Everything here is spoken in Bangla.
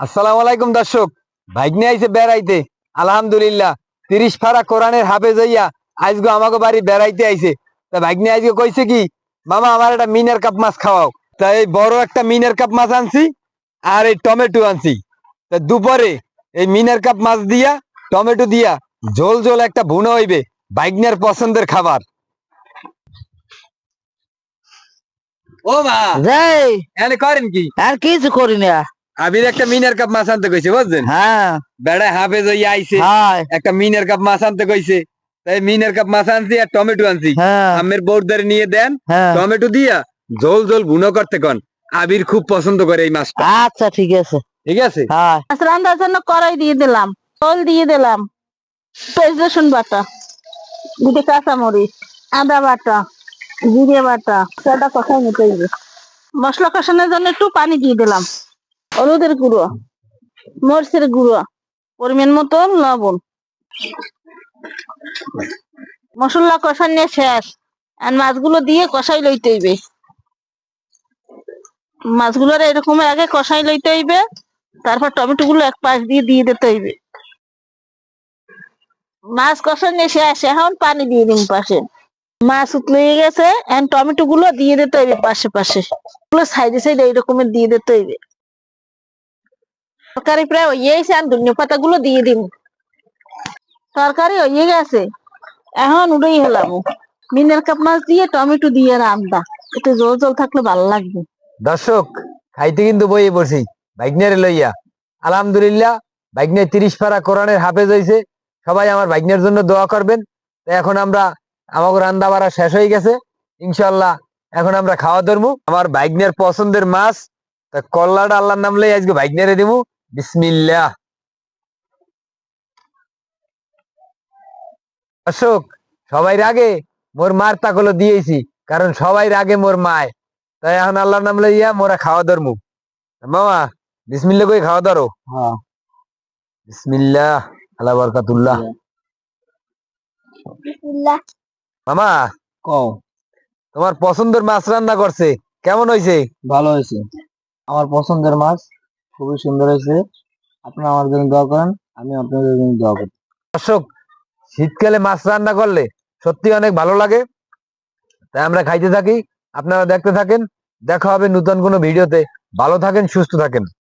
আসসালামু আলাইকুম দর্শক। ভাগ্নে আইছে বেড়াইতে। আলহামদুলিল্লাহ। তিরিশ ফারা কোরআনের হাফেজ হইয়া আজকে আমাকে বাড়ি বেড়াইতে আইছে। তা ভাগ্নে আজকে কইছে কি মামা আমার একটা মিনের কাপ মাছ খাওয়াও। তা এই বড় একটা মিনের কাপ মাছ আনছি আর এই টমেটো আনছি। তা দুপুরে এই মিনের কাপ মাছ দিয়া টমেটো দিয়া ঝোল ঝোল একটা ভুনো হইবে ভাগ্নের পছন্দের খাবার। ও মা যাই। এনে করেন কি? আর কিছু করি না। আবির একটা মিনার কাপ মাছ আনতে কইছে বুঝছেন? হ্যাঁ। বেড়ায় হাফেজ হইয়া আইছে হ্যাঁ। একটা মিনার কাপ মাছ আনতে কইছে। তাই মিনের কাপ মাছ আনছি আর টমেটো আনছি। হ্যাঁ। আমের বৌদারে নিয়ে দেন হ্যাঁ। টমেটো দিয়া ঝোল ঝোল ভুনো করতে কন। আবির খুব পছন্দ করে এই মাছটা। আচ্ছা ঠিক আছে। ঠিক আছে? হ্যাঁ। মাছ রান্নার জন্য কড়াই দিয়ে দিলাম তেল দিয়ে দিলাম। পেঁয়াজ রসুন বাটা দুটো কাঁচামরিচ আদা বাটা জিরে বাটা সেটা কষাই নিতে হবে মশলা কষানোর জন্য একটু পানি দিয়ে দিলাম। হলুদের গুঁড়ো, মরিচের গুঁড়ো, পরিমাণ মতো লবণ। মশলা নিয়ে শেষ। আর মাছগুলো দিয়ে কষাই লইতে হইবে। মাছগুলোর এরকম আগে কষাই লইতে হইবে। তারপর টমেটো গুলো এক পাশ দিয়ে দিয়ে দিতে হইবে। মাছ কষা নিয়ে শেষ। এখন পানি দিয়ে দিন পাশে। মাছ উতলে গেছে, এখন টমেটো গুলো দিয়ে দিতে হইবে পাশে পাশে। সাইডে সাইডে এইরকমের দিয়ে দিতে হইবে। তরকারি প্রায় হয়ে গেছে আর ধনিয়া পাতা গুলো দিয়ে দিন তরকারি হয়ে গেছে। এখন উড়েই হলাম। মিনের কাপ মাছ দিয়ে টমেটো দিয়ে রান্না একটু জল জল থাকলে ভালো লাগবে। দর্শক, খাইতে কিন্তু বইয়ে পড়ছি। ভাগ্নের লইয়া। আলহামদুলিল্লাহ, ভাগ্নে তিরিশ পারা কোরআনের হাফেজ হয়েছে সবাই আমার ভাগ্নের জন্য দোয়া করবেন। তো এখন আমরা আমাকে রান্না বাড়া শেষ হয়ে গেছে। ইনশাল্লাহ এখন আমরা খাওয়া ধরবো আমার ভাগ্নের পছন্দের মাছ, তা কল্লাটা আল্লাহর নাম লই আজকে ভাগ্নেরে দিবো বিসমিল্লাহ। দর্শক সবাই আগে মোর মার তাকলো দিয়েছি কারণ সবাই আগে মোর মায়। তাই এখন আল্লাহর নাম লইয়া মোরা খাওয়া ধরমু। মামা বিসমিল্লা কই খাওয়া ধরো। হ্যাঁ। বিসমিল্লাহ আল্লাহ বরকাতুল্লাহ। মামা কও। তোমার পছন্দের মাছ রান্না করছে কেমন হয়েছে ভালো হয়েছে আমার পছন্দের মাছ খুবই সুন্দর হয়েছে। আপনারা আমার জন্য দোয়া করেন, আমি আপনাদের জন্য দোয়া করি। দর্শক, শীতকালে মাছ রান্না করলে সত্যি অনেক ভালো লাগে। তাই আমরা খাইতে থাকি, আপনারা দেখতে থাকেন। দেখা হবে নতুন কোনো ভিডিওতে। ভালো থাকেন, সুস্থ থাকেন।